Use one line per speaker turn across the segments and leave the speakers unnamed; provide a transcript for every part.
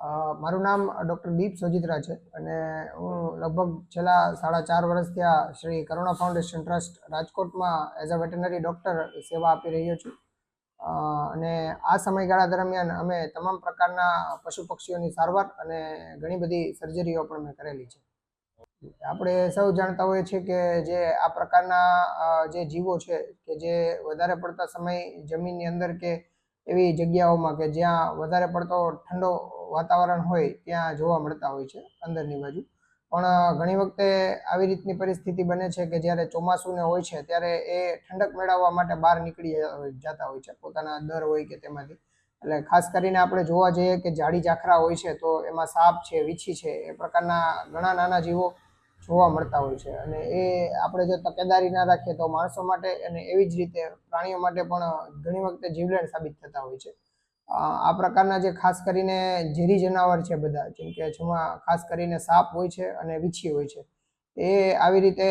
મારું નામ ડૉક્ટર દીપ સોજિત્રા છે અને હું લગભગ છેલ્લા સાડા ચાર વર્ષથી આ શ્રી કરુણા ફાઉન્ડેશન ટ્રસ્ટ રાજકોટમાં એઝ અ વેટનરી ડૉક્ટર સેવા આપી રહ્યો છું. અને આ સમયગાળા દરમિયાન અમે તમામ પ્રકારના પશુ પક્ષીઓની સારવાર અને ઘણી બધી સર્જરીઓ પણ મેં કરેલી છે. આપણે સૌ જાણતા હોઈએ છીએ કે જે આ પ્રકારના જે જીવો છે કે જે વધારે પડતા સમય જમીનની અંદર કે એવી જગ્યાઓમાં કે જ્યાં વધારે પડતો ઠંડો વાતાવરણ હોય, ત્યાં જોવા મળતા હોય છે, અંદરની બાજુ. પણ ઘણી વખતે આવી રીતની પરિસ્થિતિ બને છે કે જ્યારે ચોમાસુને હોય છે, ત્યારે એ ઠંડક મેળવવા માટે બહાર નીકળી જતા હોય છે. પોતાના દર હોય કે તેમાંથી. એટલે ખાસ કરીને આપણે જોવા જઈએ કે જાડી જાખરા હોય છે, તો એમાં સાપ છે, વીછી છે, એ પ્રકારના ઘણા નાના જીવો જોવા મળતા હોય છે. અને એ આપણે જો તકેદારી ના રાખીએ તો માણસો માટે અને એવી જ રીતે પ્રાણીઓ માટે પણ ઘણી વખતે જીવલેણ સાબિત થતા હોય છે. આ પ્રકારના જે ખાસ કરીને ઝેરી જનાવર છે બધા, જેમ કે જેમાં ખાસ કરીને સાપ હોય છે અને વીછી હોય છે. એ આવી રીતે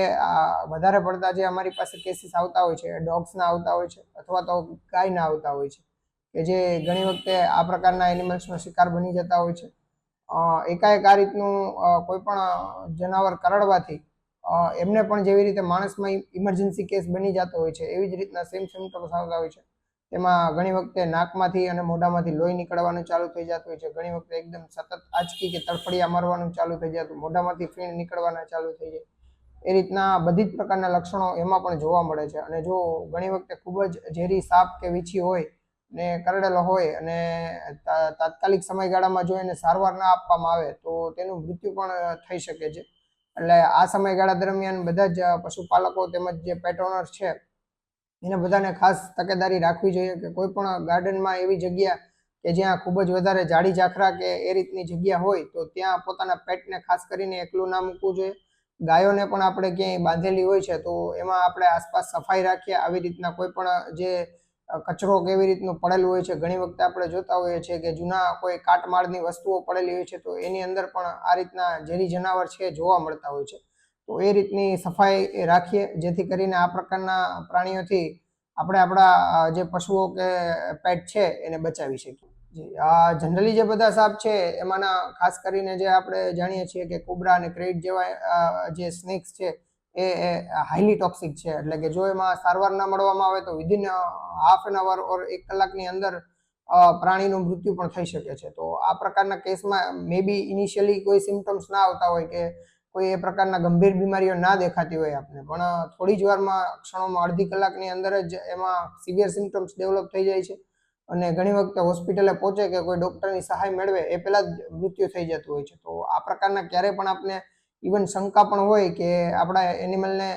વધારે પડતા જે અમારી પાસે કેસીસ આવતા હોય છે ડોગ્સના આવતા હોય છે, અથવા તો ગાયના આવતા હોય છે, કે જે ઘણી વખતે આ પ્રકારના એનિમલ્સનો શિકાર બની જતા હોય છે. એકાએક આ રીતનું કોઈ પણ જનાવર કરડવાથી એમને પણ જેવી રીતે માણસમાં ઇમરજન્સી કેસ બની જતો હોય છે, એવી જ રીતના સેમ સિમ્ટમ્સ આવતા હોય છે. તેમાં ઘણી વખતે નાકમાંથી અને મોઢામાંથી લોહી નીકળવાનું ચાલુ થઈ જતું હોય છે, ઘણી વખતે એકદમ સતત આંચકી કે તડફડિયા મારવાનું ચાલુ થઈ જતું, મોઢામાંથી ફીણ નીકળવાના ચાલુ થઈ જાય. એ રીતના બધી જ પ્રકારના લક્ષણો એમાં પણ જોવા મળે છે. અને જો ઘણી વખતે ખૂબ જ ઝેરી સાપ કે વીછી હોય ને કરડેલો હોય અને તાત્કાલિક સમયગાળામાં જો એને સારવાર ના આપવામાં આવે, તો તેનું મૃત્યુ પણ થઈ શકે છે. એટલે આ સમયગાળા દરમિયાન બધા જ પશુપાલકો તેમજ જે પેટ ઓનર છે, એને બધાને ખાસ તકેદારી રાખવી જોઈએ કે કોઈ પણ ગાર્ડનમાં એવી જગ્યા કે જ્યાં ખૂબ જ વધારે જાડી જાખરા કે એ રીતની જગ્યા હોય, તો ત્યાં પોતાના પેટને ખાસ કરીને એકલું ના મૂકવું જોઈએ. ગાયોને પણ આપણે ક્યાંય બાંધેલી હોય છે, તો એમાં આપણે આસપાસ સફાઈ રાખીએ, આવી રીતના કોઈ પણ જે કચરો કેવી રીતનું પડેલું હોય છે? ઘણી વખતે આપણે જોતા હોઈએ છીએ કે જૂના કોઈ કાટમાળની વસ્તુઓ પડેલી હોય છે, તો એની અંદર પણ આ રીતના ઝેરી જનાવર છે જોવા મળતા હોય છે. તો એ રીતની સફાઈ રાખીએ, જેથી કરીને આ પ્રકારના પ્રાણીઓથી આપણે આપણા જે પશુઓ કે પેટ છે એને બચાવી શકીએ. આ જનરલી જે બધા સાપ છે, એમાંના ખાસ કરીને જે આપણે જાણીએ છીએ કે કોબરા અને ક્રેટ જેવા જે સ્નેક્સ છે એ હાઈલી ટોક્સિક છે. એટલે કે જો એમાં સારવાર ના મળવામાં આવે તો within half an hour or એક કલાકની અંદર પ્રાણીનું મૃત્યુ પણ થઈ શકે છે. તો આ પ્રકારના કેસમાં મે બી ઇનિશિયલી કોઈ સિમ્ટમ્સ ના આવતા હોય કે કોઈ એ પ્રકારના ગંભીર બીમારીઓ ના દેખાતી હોય આપને. પણ થોડી જ વારમાં ક્ષણોમાં અડધી કલાકની અંદર જ એમાં સિવિયર સિમ્ટમ્સ ડેવલપ થઈ જાય છે. અને ઘણી વખતે હોસ્પિટલે પહોંચે કે કોઈ ડૉક્ટરની સહાય મેળવે, એ પહેલાં જ મૃત્યુ થઈ જતું હોય છે. તો આ પ્રકારના ક્યારેય પણ આપને ઇવન શંકા પણ હોય કે આપણા એનિમલને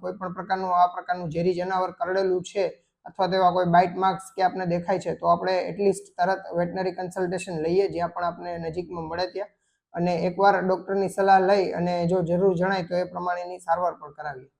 કોઈ પણ પ્રકારનું, આ પ્રકારનું ઝેરી જનાવર કરડેલું છે અથવા તેવા કોઈ બાઇટ માર્ક્સ કે આપને દેખાય છે, તો આપણે એટલીસ્ટ તરત વેટનરી કન્સલ્ટેશન લઈએ જ્યાં પણ આપણે નજીકમાં મળે ત્યાં. અને એકવાર ડૉક્ટરની સલાહ લઈ અને જો જરૂર જણાય તો એ પ્રમાણેની સારવાર પણ કરાવીએ.